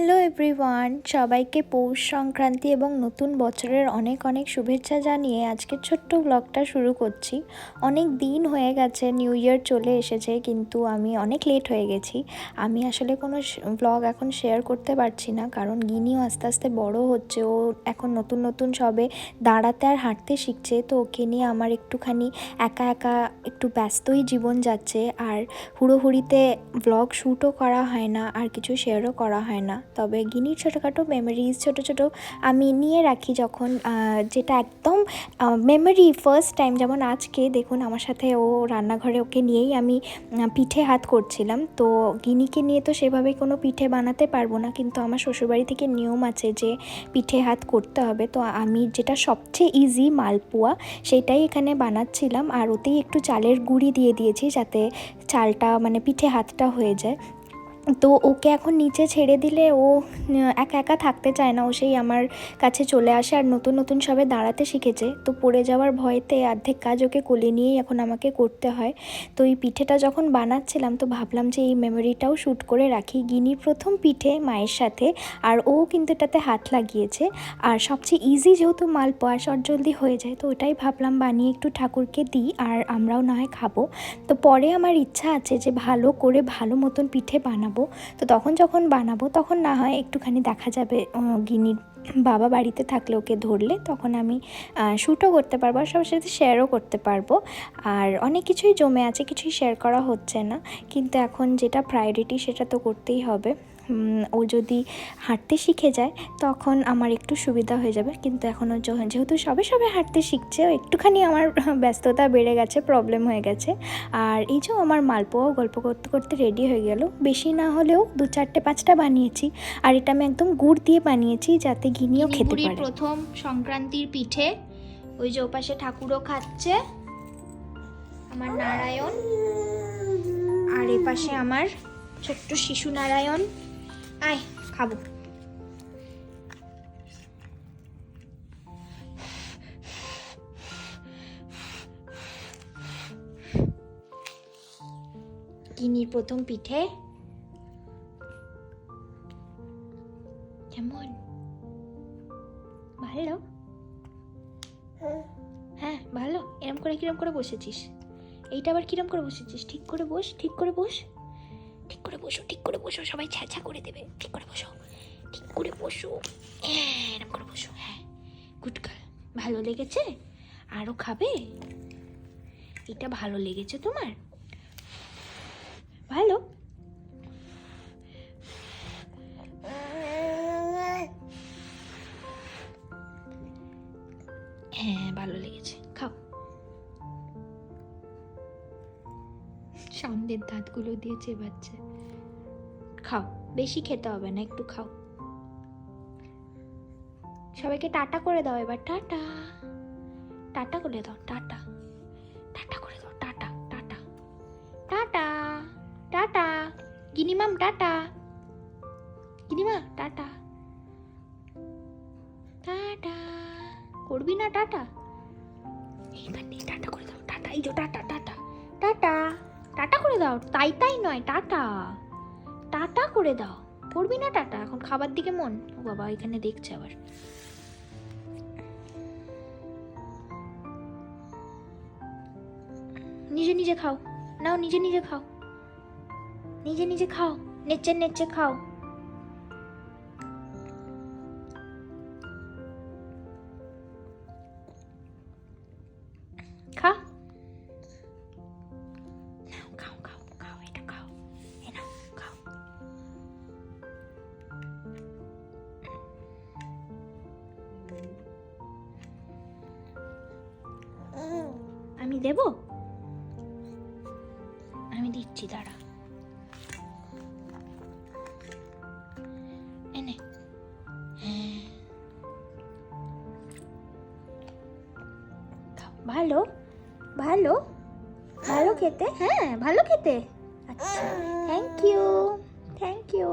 Hello everyone সবাইকে পৌষ সংক্রান্তি এবং নতুন বছরের অনেক অনেক শুভেচ্ছা জানিয়ে আজকের ছোট্ট ব্লগটা শুরু করছি। অনেক দিন হয়ে গেছে নিউ ইয়ার চলে এসেছে, কিন্তু আমি অনেক লেট হয়ে গেছি। আমি আসলে কোনো ব্লগ এখন শেয়ার করতে পারছি না, কারণ গিনিও আস্তে আস্তে বড় হচ্ছে, ও এখন নতুন নতুন সবে দাঁড়াতে আর হাঁটতে শিখছে, তো ওকে নিয়ে আমার একটুখানি একা একা একটু ব্যস্তই জীবন যাচ্ছে, আর হুড়োহুড়িতে ব্লগ শ্যুটও করা হয় না, আর কিছু শেয়ারও করা হয় না। তবে গিনির ছোটোখাটো মেমোরিজ ছোটো ছোটো আমি নিয়ে রাখি যখন যেটা একদম মেমোরি ফার্স্ট টাইম যেমন আজকে দেখুন আমার সাথে ও রান্নাঘরে ওকে নিয়েই আমি পিঠে হাত করছিলাম। তো গিনিকে নিয়ে তো সেভাবে কোনো পিঠে বানাতে পারব না, কিন্তু আমার শ্বশুরবাড়ি থেকে নিয়ম আছে যে পিঠে হাত করতে হবে। তো আমি যেটা সবচেয়ে ইজি মালপোয়া সেটাই এখানে বানাচ্ছিলাম। আর ওতেই একটু চালের গুঁড়ি দিয়ে দিয়েছি যাতে চালটা মানে পিঠে হাতটা হয়ে যায়। তো ওকে এখন নিচে ছেড়ে দিলে ও একা একা থাকতে চায় না। ও সেই আমার কাছে চলে আসে আর নতুন নতুন সবে দাঁড়াতে শিখেছে। তো পড়ে যাওয়ার ভয়তে অর্ধেক কাজ ওকে কোলে নিয়েই এখন আমাকে করতে হয়। তো এই পিঠেটা যখন বানাচ্ছিলাম, তো ভাবলাম যে এই মেমোরিটাও শ্যুট করে রাখি। গিনির প্রথম পিঠে মায়ের সাথে, আর ও কিন্তু এটাতে হাত লাগিয়েছে। আর সবচেয়ে ইজি যেহেতু মালপোয়া শর্ট জলদি হয়ে যায়, তো ওটাই ভাবলাম বানিয়ে একটু ঠাকুরকে দিই, আর আমরাও না হয় খাব। তো পরে আমার ইচ্ছা আছে যে ভালো করে ভালো মতন পিঠে বানাবো। তো তখন যখন বানাবো, তখন না হয় একটুখানি দেখা যাবে গিনির বাবা বাড়িতে থাকলে ওকে ধরলে, তখন আমি শ্যুটও করতে পারব, আর সবার সাথে শেয়ারও করতে পারব। আর অনেক কিছুই জমে আছে, কিছুই শেয়ার করা হচ্ছে না। কিন্তু এখন যেটা প্রায়োরিটি সেটা তো করতেই হবে। ও যদি হাঁটতে শিখে যায় তখন আমার একটু সুবিধা হয়ে যাবে। কিন্তু এখনও যেহেতু সবে সবে হাঁটতে শিখছে একটুখানি আমার ব্যস্ততা বেড়ে গেছে প্রবলেম হয়ে গেছে। আর এই যে আমার মালপোয়াও গল্প করতে করতে রেডি হয়ে গেল। বেশি না হলেও দু চারটে পাঁচটা বানিয়েছি। আর এটা আমি একদম গুড় দিয়ে বানিয়েছি যাতে ঘিনিও খেতে পারে। প্রথম সংক্রান্তির পিঠে ওই যে ওপাশে ঠাকুরও খাচ্ছে আমার নারায়ণ। আর এপাশে আমার ছোট্ট শিশু নারায়ণ। আয় খাব। কিনির প্রথম পিঠে কেমন? ভালো? হ্যাঁ ভালো। এরম করে কিরম করে বসেছিস? এইটা আবার কিরম করে বসেছিস? ঠিক করে বস ঠিক করে বস। করে বসো ঠিক করে বসো সবাই ছ্যাঁচা করে দেবে। ঠিক করে বসো ঠিক করে বসো। হ্যাঁ, এরম করে বসো হ্যাঁ। গুড ভালো লেগেছে? আরও খাবে? এটা ভালো লেগেছে তোমার? ভালো? হ্যাঁ ভালো লেগেছে। খাও। সামনের দাঁতগুলো দিয়ে চেবাচ্ছে খাও, বেশি খেতে হবে না, একটু খাও। সবাইকে টাটা করে দাও এবার, টাটা। টাটা করে দাও, টাটা। টাটা করে দাও, tata tata. Tata tata. গিনিমাম, tata. গিনিমা, টাটা। টাটা। করবি না, টাটা? এইখানে টাটা করে দাও, টাটা। এই যে, টাটা টাটা। টাটা। টাটা করে দাও, তাই তাই নয়, টাটা। টাটা করে দাও। করবি না টাটা? এখন খাবার দিকে মন? ও বাবা, এখানে দেখছে আবার। নিজে নিজে খাও। নাও, নিজে নিজে খাও। নিজে নিজে খাও। নেচে নেচে খাও। খা। আমি দেব? আমি দিচ্ছি, দাঁড়া। এনে। ভালো? ভালো? ভালো খেতে? হ্যাঁ ভালো খেতে। আচ্ছা। Thank you thank you